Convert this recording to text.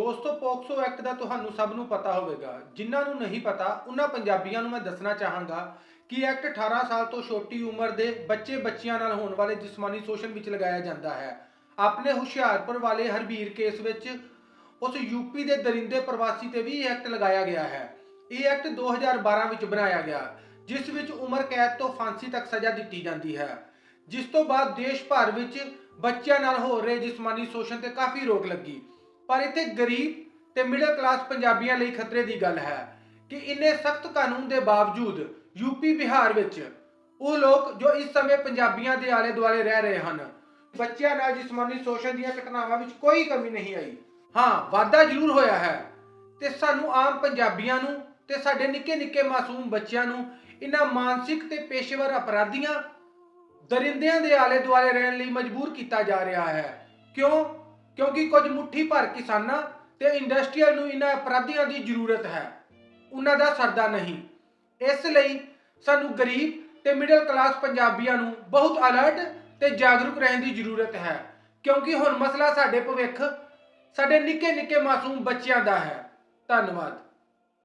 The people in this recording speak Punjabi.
ਦੋਸਤੋ, ਪੋਕਸੋ ਐਕਟ ਦਾ ਤੁਹਾਨੂੰ ਸਭ ਨੂੰ ਪਤਾ ਹੋਵੇਗਾ। ਜਿਨ੍ਹਾਂ ਨੂੰ ਨਹੀਂ ਪਤਾ, ਉਹਨਾਂ ਪੰਜਾਬੀਆਂ ਨੂੰ ਮੈਂ ਦੱਸਣਾ ਚਾਹਾਂਗਾ ਕਿ ਐਕਟ 18 ਸਾਲ ਤੋਂ ਛੋਟੀ ਉਮਰ ਦੇ ਬੱਚੇ ਬੱਚੀਆਂ ਨਾਲ ਹੋਣ ਵਾਲੇ ਜਿਸਮਾਨੀ ਸ਼ੋਸ਼ਣ ਵਿੱਚ ਲਗਾਇਆ ਜਾਂਦਾ ਹੈ। ਆਪਣੇ ਹੁਸ਼ਿਆਰਪੁਰ ਵਾਲੇ ਹਰਬੀਰ ਕੇਸ ਵਿੱਚ ਉਸ ਯੂਪੀ ਦੇ ਦਰਿੰਦੇ ਪ੍ਰਵਾਸੀ ਤੇ ਵੀ ਇਹ ਐਕਟ ਲਗਾਇਆ ਗਿਆ ਹੈ। ਇਹ ਐਕਟ 2012 ਵਿੱਚ ਬਣਾਇਆ ਗਿਆ, ਜਿਸ ਵਿੱਚ ਉਮਰ ਕੈਦ ਤੋਂ ਫਾਂਸੀ ਤੱਕ ਸਜ਼ਾ ਦਿੱਤੀ ਜਾਂਦੀ ਹੈ। ਜਿਸ ਤੋਂ ਬਾਅਦ ਦੇਸ਼ ਭਰ ਵਿੱਚ ਬੱਚਿਆਂ ਨਾਲ ਹੋ ਰਹੇ ਜਿਸਮਾਨੀ ਸ਼ੋਸ਼ਣ ਤੇ ਕਾਫੀ ਰੋਕ ਲੱਗੀ। ਪਰ ਇੱਥੇ ਗਰੀਬ ਤੇ ਮਿਡਲ ਕਲਾਸ ਪੰਜਾਬੀਆਂ ਲਈ ਖਤਰੇ ਦੀ ਗੱਲ ਹੈ ਕਿ ਇੰਨੇ ਸਖਤ ਕਾਨੂੰਨ ਦੇ ਬਾਵਜੂਦ ਯੂਪੀ ਬਿਹਾਰ ਵਿੱਚ ਉਹ ਲੋਕ ਜੋ ਇਸ ਸਮੇਂ ਪੰਜਾਬੀਆਂ ਦੇ ਆਲੇ ਦੁਆਲੇ ਰਹਿ ਰਹੇ ਹਨ, ਬੱਚਿਆਂ ਨਾਲ ਜਿਸਮਾਨੀ ਸ਼ੋਸ਼ਣ ਦੀਆਂ ਘਟਨਾਵਾਂ ਵਿੱਚ ਕੋਈ ਕਮੀ ਨਹੀਂ ਆਈ। ਹਾਂ, ਵਾਧਾ ਜ਼ਰੂਰ ਹੋਇਆ ਹੈ ਤੇ ਸਾਨੂੰ ਆਮ ਪੰਜਾਬੀਆਂ ਨੂੰ ਤੇ ਸਾਡੇ ਨਿੱਕੇ ਨਿੱਕੇ ਮਾਸੂਮ ਬੱਚਿਆਂ ਨੂੰ ਇਹਨਾਂ ਮਾਨਸਿਕ ਤੇ ਪੇਸ਼ੇਵਰ ਅਪਰਾਧੀਆਂ, ਦਰਿੰਦਿਆਂ ਦੇ ਆਲੇ ਦੁਆਲੇ ਰਹਿਣ ਲਈ ਮਜਬੂਰ ਕੀਤਾ ਜਾ ਰਿਹਾ ਹੈ। ਕਿਉਂ? ਕਿਉਂਕਿ ਕੁਝ ਮੁੱਠੀ ਭਰ ਕਿਸਾਨਾਂ ਤੇ ਇੰਡਸਟਰੀਅਲ ਨੂੰ ਇਹਨਾਂ ਅਪਰਾਧੀਆਂ ਦੀ ਜ਼ਰੂਰਤ ਹੈ। ਉਹਨਾਂ ਦਾ ਸਰਦਾ ਨਹੀਂ। ਇਸ ਲਈ ਸਾਨੂੰ ਗਰੀਬ ਤੇ ਮਿਡਲ ਕਲਾਸ ਪੰਜਾਬੀਆਂ ਨੂੰ ਬਹੁਤ ਅਲਰਟ ਤੇ ਜਾਗਰੂਕ ਰਹਿਣ ਦੀ ਜ਼ਰੂਰਤ ਹੈ। ਕਿਉਂਕਿ ਹੁਣ ਮਸਲਾ ਸਾਡੇ ਭਵਿੱਖ, ਸਾਡੇ ਨਿੱਕੇ ਨਿੱਕੇ ਮਾਸੂਮ ਬੱਚਿਆਂ ਦਾ ਹੈ। ਧੰਨਵਾਦ।